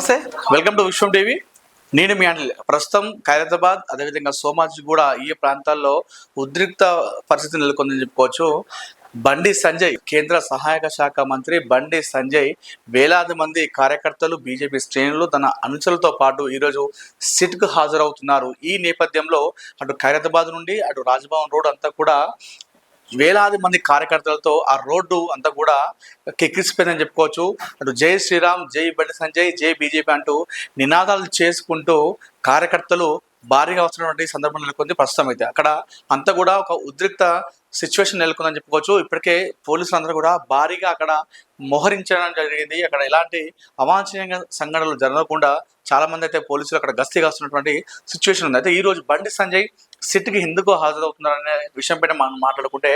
నమస్తే. Welcome to Vishwam TV నేను మీ అనిల్ ప్రస్తుతం ఖైరతాబాద్ అదేవిధంగా సోమాజి కూడా ఈ ప్రాంతాల్లో ఉద్రిక్త పరిస్థితి నెలకొందని చెప్పుకోవచ్చు. బండి సంజయ్ కేంద్ర సహాయక శాఖ మంత్రి బండి సంజయ్ వేలాది మంది కార్యకర్తలు బీజేపీ శ్రేణులు తన అనుచరులతో పాటు ఈరోజు సిట్కు హాజరవుతున్నారు. ఈ నేపథ్యంలో అటు ఖైరతాబాద్ నుండి అటు రాజ్భవన్ రోడ్ అంతా కూడా వేలాది మంది కార్యకర్తలతో ఆ రోడ్డు అంతా కూడా కెక్కిసిపోయిందని చెప్పుకోవచ్చు. అటు జై శ్రీరామ్ జై బండి సంజయ్ జై బీజేపీ అంటూ నినాదాలు చేసుకుంటూ కార్యకర్తలు భారీగా వస్తున్నటువంటి సందర్భం నెలకొంది ప్రస్తుతం అయితే. అక్కడ అంతా కూడా ఒక ఉద్రిక్త సిచ్యువేషన్ నెలకొందని చెప్పుకోవచ్చు. ఇప్పటికే పోలీసులు అందరూ కూడా భారీగా అక్కడ మోహరించడం జరిగింది. అక్కడ ఎలాంటి అవాంఛనీయంగా సంఘటనలు జరగకుండా చాలా మంది అయితే పోలీసులు అక్కడ గస్తీ కాస్తున్నటువంటి సిచ్యువేషన్ ఉంది. అయితే ఈ రోజు బండి సంజయ్ సిట్కి ఎందుకు హాజరవుతున్నారనే విషయంపైన మనం మాట్లాడుకుంటే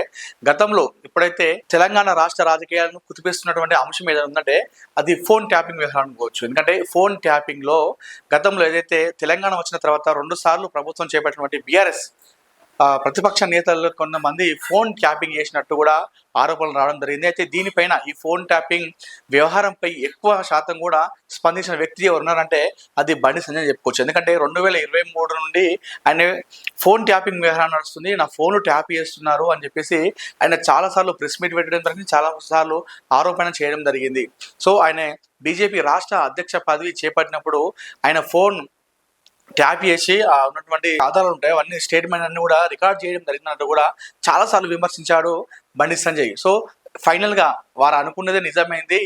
గతంలో ఇప్పుడైతే తెలంగాణ రాష్ట్ర రాజకీయాలను కుదిపేస్తున్నటువంటి అంశం ఏదైనా ఉందంటే అది ఫోన్ ట్యాపింగ్ వ్యవహారం అనుకోవచ్చు ఎందుకంటే ఫోన్ ట్యాపింగ్లో గతంలో ఏదైతే తెలంగాణ వచ్చిన తర్వాత రెండు సార్లు ప్రభుత్వం చేపట్టినటువంటి బీఆర్ఎస్ ప్రతిపక్ష నేతలు కొంతమంది ఫోన్ ట్యాపింగ్ చేసినట్టు కూడా ఆరోపణలు రావడం జరిగింది. అయితే దీనిపైన ఈ ఫోన్ ట్యాపింగ్ వ్యవహారంపై ఎక్కువ శాతం కూడా స్పందించిన వ్యక్తి ఎవరు ఉన్నారంటే అది బండి సంజయ్ చెప్పుకోవచ్చు. ఎందుకంటే రెండు వేల ఇరవై మూడు నుండి ఆయన ఫోన్ ట్యాపింగ్ వ్యవహారం నడుస్తుంది. నా ఫోన్ ట్యాప్ చేస్తున్నారు అని చెప్పేసి ఆయన చాలాసార్లు ప్రెస్ మీట్ పెట్టడం జరిగింది. చాలా సార్లు ఆరోపణ చేయడం జరిగింది. సో ఆయన బీజేపీ రాష్ట్ర అధ్యక్ష పదవి చేపట్టినప్పుడు ఆయన ఫోన్ ట్యాప్ చేసి ఆ ఉన్నటువంటి ఆధారాలు ఉంటాయి అవన్నీ స్టేట్మెంట్ అన్ని కూడా రికార్డ్ చేయడం జరిగినట్టు కూడా చాలాసార్లు విమర్శించాడు బండి సంజయ్. సో ఫైనల్గా వారు అనుకున్నదే నిజమైంది.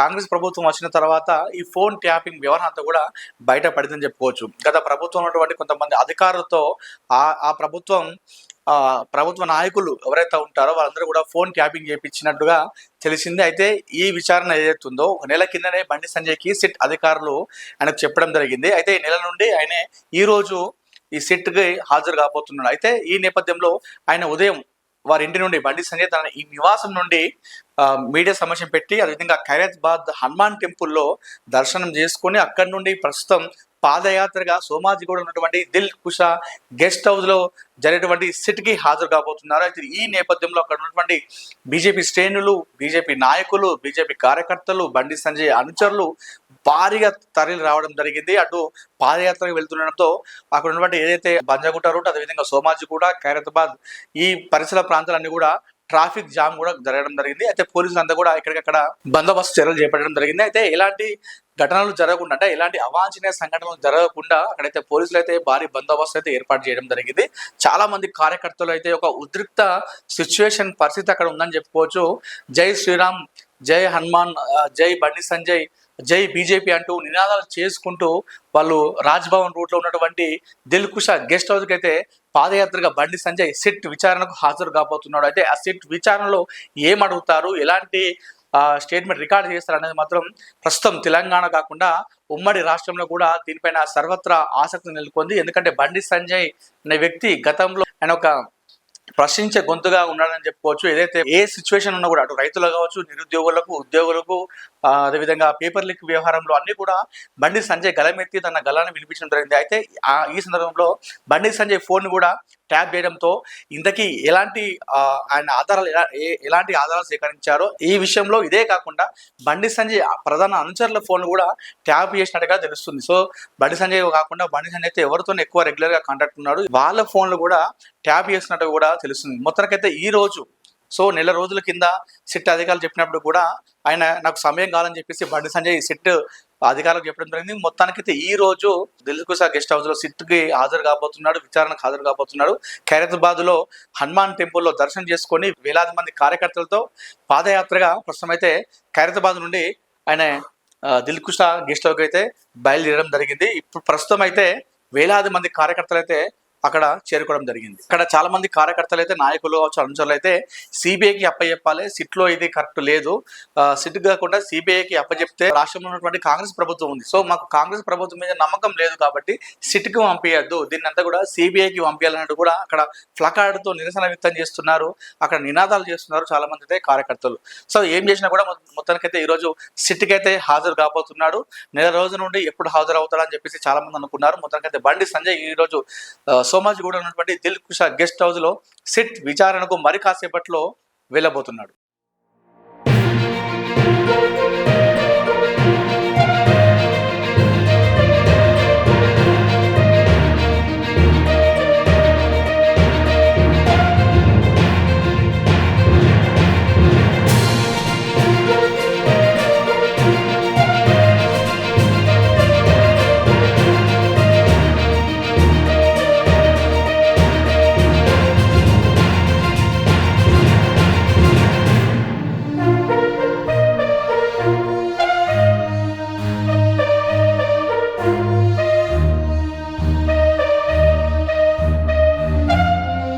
కాంగ్రెస్ ప్రభుత్వం వచ్చిన తర్వాత ఈ ఫోన్ ట్యాపింగ్ వ్యవహారం అంతా కూడా బయటపడిందని చెప్పుకోవచ్చు. గత ప్రభుత్వం ఉన్నటువంటి కొంతమంది అధికారులతో ఆ ఆ ప్రభుత్వం ప్రభుత్వ నాయకులు ఎవరైతే ఉంటారో వాళ్ళందరూ కూడా ఫోన్ ట్యాపింగ్ చేయించినట్టుగా తెలిసింది. అయితే ఈ విచారణ ఏదైతుందో ఒక నెల కిందనే బండి సంజయ్కి సిట్ అధికారులు ఆయనకు చెప్పడం జరిగింది. అయితే ఈ నెల నుండి ఆయన ఈ రోజు ఈ సిట్కి హాజరు కాబోతున్నాడు. అయితే ఈ నేపథ్యంలో ఆయన ఉదయం వారి ఇంటి నుండి బండి సంజయ్ తన ఈ నివాసం నుండి మీడియా సమావేశం పెట్టి అదేవిధంగా ఖైరతాబాద్ హనుమాన్ టెంపుల్లో దర్శనం చేసుకొని అక్కడి నుండి ప్రస్తుతం పాదయాత్రగా సోమాజిగూడ ఉన్నటువంటి దిల్ కుషా గెస్ట్ హౌస్లో జరిగేటువంటి సిట్కి హాజరు కాబోతున్నారు. అయితే ఈ నేపథ్యంలో అక్కడ ఉన్నటువంటి బీజేపీ శ్రేణులు బీజేపీ నాయకులు బీజేపీ కార్యకర్తలు బండి సంజయ్ అనుచరులు భారీగా తరలి రావడం జరిగింది. అటు పాదయాత్రకు వెళ్తుండడంతో అక్కడ ఉన్నటువంటి ఏదైతే బంజాగుట్ట రూట్ అదేవిధంగా సోమాజిగూడ ఖైరతాబాద్ ఈ పరిసర ప్రాంతాలన్నీ కూడా ట్రాఫిక్ జామ్ కూడా జరగడం జరిగింది. అయితే పోలీసులు అంతా కూడా ఎక్కడికక్కడ బందోబస్తు చర్యలు చేపట్టడం జరిగింది. అయితే ఎలాంటి ఘటనలు జరగకుండా అంటే ఎలాంటి అవాంఛనీయ సంఘటనలు జరగకుండా అక్కడైతే పోలీసులు అయితే భారీ బందోబస్తు అయితే ఏర్పాటు చేయడం జరిగింది. చాలా మంది కార్యకర్తలు అయితే ఒక ఉద్రిక్త సిచ్యువేషన్ పరిస్థితి అక్కడ ఉందని చెప్పుకోవచ్చు. జై శ్రీరామ్ జై హనుమాన్ జై బండి సంజయ్ జై బీజేపీ అంటూ నినాదాలు చేసుకుంటూ వాళ్ళు రాజ్భవన్ రూట్లో ఉన్నటువంటి దిల్ కుషా గెస్ట్ హౌస్కి అయితే పాదయాత్రగా బండి సంజయ్ సిట్ విచారణకు హాజరు కాబోతున్నాడు. అయితే ఆ సిట్ విచారణలో ఏం అడుగుతారు? ఎలాంటి స్టేట్మెంట్ రికార్డ్ చేస్తారు అనేది మాత్రం ప్రస్తుతం తెలంగాణ కాకుండా ఉమ్మడి రాష్ట్రంలో కూడా దీనిపైన సర్వత్రా ఆసక్తి నెలకొంది. ఎందుకంటే బండి సంజయ్ అనే వ్యక్తి గతంలో ఆయన ఒక ప్రశ్నించే గొంతుగా ఉన్నాడని చెప్పుకోవచ్చు. ఏదైతే ఏ సిచ్యువేషన్ ఉన్నా కూడా అటు రైతులు కావచ్చు నిరుద్యోగులకు ఉద్యోగులకు అదేవిధంగా పేపర్ లీక్ వ్యవహారంలో అన్ని కూడా బండి సంజయ్ గలమెత్తి తన గలాన్ని వినిపించడం జరిగింది. అయితే ఈ సందర్భంలో బండి సంజయ్ ఫోన్ కూడా ట్యాప్ చేయడంతో ఇంతకీ ఎలాంటి ఆయన ఆధారాలు ఎలా- ఎలాంటి ఆధారాలు సేకరించారో ఈ విషయంలో ఇదే కాకుండా బండి సంజయ్ ప్రధాన అనుచరుల ఫోన్ కూడా ట్యాప్ చేసినట్టుగా తెలుస్తుంది. సో బండి సంజయ్ కాకుండా బండి సంజయ్ అయితే ఎవరితో ఎక్కువ రెగ్యులర్గా కాంటాక్ట్ ఉన్నాడు. వాళ్ళ ఫోన్లు కూడా ట్యాప్ చేసినట్టు కూడా తెలుస్తుంది. మొత్తానికైతే ఈ రోజు సో నెల రోజుల కింద సిట్ అధికారులు చెప్పినప్పుడు కూడా ఆయన నాకు సమయం కావాలని చెప్పేసి బండి సంజయ్ సిట్ అధికారులకు చెప్పడం జరిగింది. మొత్తానికైతే ఈ రోజు దిల్కుసా గెస్ట్ హౌస్లో సిట్కి హాజరు కాబోతున్నాడు విచారణకు హాజరు కాబోతున్నాడు. ఖైరతాబాద్లో హనుమాన్ టెంపుల్లో దర్శనం చేసుకొని వేలాది మంది కార్యకర్తలతో పాదయాత్రగా ప్రస్తుతం అయితే ఖైరతాబాద్ నుండి ఆయన దిల్ దిల్కుషా గెస్ట్ హౌస్ అయితే బయలుదేరడం జరిగింది. ఇప్పుడు ప్రస్తుతం అయితే వేలాది మంది కార్యకర్తలు అయితే అక్కడ చేరుకోవడం జరిగింది. అక్కడ చాలా మంది కార్యకర్తలు అయితే నాయకులు అనుచరులు అయితే సిబిఐకి అప్పచెప్పాలి. సిట్లో ఇది కరెక్ట్ లేదు. సిట్ కాకుండా సిబిఐకి అప్పచెప్తే రాష్ట్రంలో ఉన్నటువంటి కాంగ్రెస్ ప్రభుత్వం ఉంది. సో మాకు కాంగ్రెస్ ప్రభుత్వం మీద నమ్మకం లేదు కాబట్టి సిట్కి పంపించద్దు దీన్ని అంతా కూడా సిబిఐకి పంపించాలన్నట్టు కూడా అక్కడ ఫ్లకార్డ్తో నిరసన వ్యక్తం చేస్తున్నారు. అక్కడ నినాదాలు చేస్తున్నారు చాలా మంది అయితే కార్యకర్తలు. సో ఏం చేసినా కూడా మొత్తానికైతే ఈ రోజు సిట్ అయితే హాజరు కాబోతున్నాడు. నెల రోజు నుండి ఎప్పుడు హాజరు అవుతాడని చెప్పేసి చాలా మంది అనుకున్నారు. మొత్తానికైతే బండి సంజయ్ ఈ రోజు సోమాజిగూడ ఉన్నటువంటి దిల్ కుషా గెస్ట్ హౌస్లో సిట్ విచారణకు మరి కాసేపట్లో వెళ్ళబోతున్నాడు.